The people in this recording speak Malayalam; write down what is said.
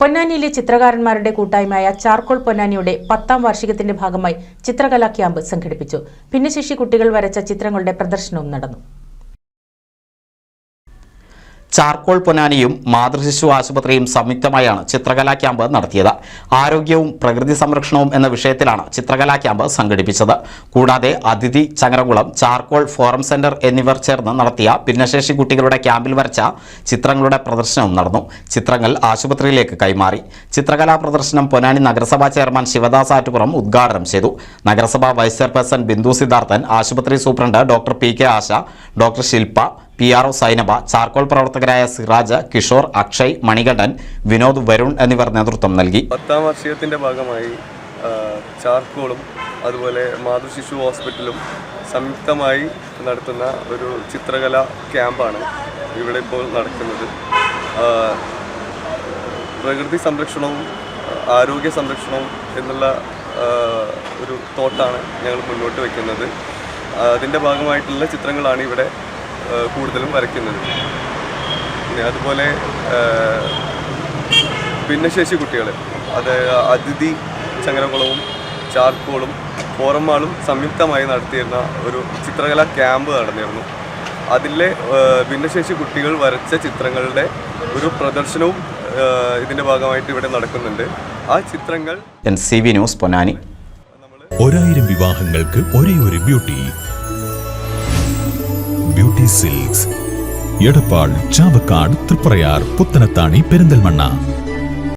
പൊന്നാനിയിലെ ചിത്രകാരന്മാരുടെ കൂട്ടായ്മയായ ചാർക്കോൾ പൊന്നാനിയുടെ പത്താം വാർഷികത്തിന്റെ ഭാഗമായി ചിത്രകലാ ക്യാമ്പ് സംഘടിപ്പിച്ചു. ഭിന്നശേഷി കുട്ടികൾ വരച്ച ചിത്രങ്ങളുടെ പ്രദർശനവും നടന്നു. ചാർക്കോൾ പൊന്നാനിയും മാതൃശിശു ആശുപത്രിയും സംയുക്തമായാണ് ചിത്രകലാ ക്യാമ്പ് നടത്തിയത്. ആരോഗ്യവും പ്രകൃതി സംരക്ഷണവും എന്ന വിഷയത്തിലാണ് ചിത്രകലാ ക്യാമ്പ് സംഘടിപ്പിച്ചത്. കൂടാതെ അതിഥി ചങ്ങരകുളം ചാർക്കോൾ ഫോറം സെന്റർ എന്നിവർ ചേർന്ന് നടത്തിയ ഭിന്നശേഷി കുട്ടികളുടെ ക്യാമ്പിൽ വരച്ച ചിത്രങ്ങളുടെ പ്രദർശനവും നടന്നു. ചിത്രങ്ങൾ ആശുപത്രിയിലേക്ക് കൈമാറി. ചിത്രകലാ പ്രദർശനം പൊന്നാനി നഗരസഭാ ചെയർമാൻ ശിവദാസ് ആറ്റുപുറം ഉദ്ഘാടനം ചെയ്തു. നഗരസഭാ വൈസ് ചെയർപേഴ്സൺ ബിന്ദു സിദ്ധാർത്ഥൻ ആശുപത്രി superintendent doctor P K Asha doctor Shilpa P R O Sainaba charcoal പ്രവർത്തകരായ സിറാജ് കിഷോർ അക്ഷയ് മണികണ്ഠൻ വിനോദ് വരുൺ എന്നിവർ നേതൃത്വം നൽകി. പത്താം വർഷത്തിന്റെ ഭാഗമായി ചാർക്കോളും അതുപോലെ മാതൃശിശു ഹോസ്പിറ്റലും സംയുക്തമായി നടത്തുന്ന ഒരു ചിത്രകല ക്യാമ്പാണ് ഇവിടെ ഇപ്പോൾ നടക്കുന്നത്. പ്രകൃതി സംരക്ഷണവും ആരോഗ്യ സംരക്ഷണവും എന്നുള്ള ഒരു തോട്ടാണ് ഞങ്ങൾ മുന്നോട്ട് വയ്ക്കുന്നത് അതിന്റെ ഭാഗമായിട്ടുള്ള ചിത്രങ്ങളാണ് ഇവിടെ കൂടുതലും വരയ്ക്കുന്നത്. പിന്നെ അതുപോലെ ഭിന്നശേഷി കുട്ടികൾ അത് അതിഥി ചങ്ങരകുളവും ചാർക്കോളും ഫോറമാളും സംയുക്തമായി നടത്തിയിരുന്ന ഒരു ചിത്രകലാ ക്യാമ്പ് നടന്നിരുന്നു. അതിലെ ഭിന്നശേഷി കുട്ടികൾ വരച്ച ചിത്രങ്ങളുടെ ഒരു പ്രദർശനവും ഇതിന്റെ ഭാഗമായിട്ട് ഇവിടെ നടക്കുന്നുണ്ട്. ആ ചിത്രങ്ങൾ N C V news Ponnani. ഒരായിരം വിവാഹങ്ങൾക്ക് ഒരേ ഒരു ബ്യൂട്ടി. சில்க்ஸ் எடப்பாள் சாவக்காடு திருப்பறையார் புத்தனத்தாணி பெருந்தல்மண்ணா.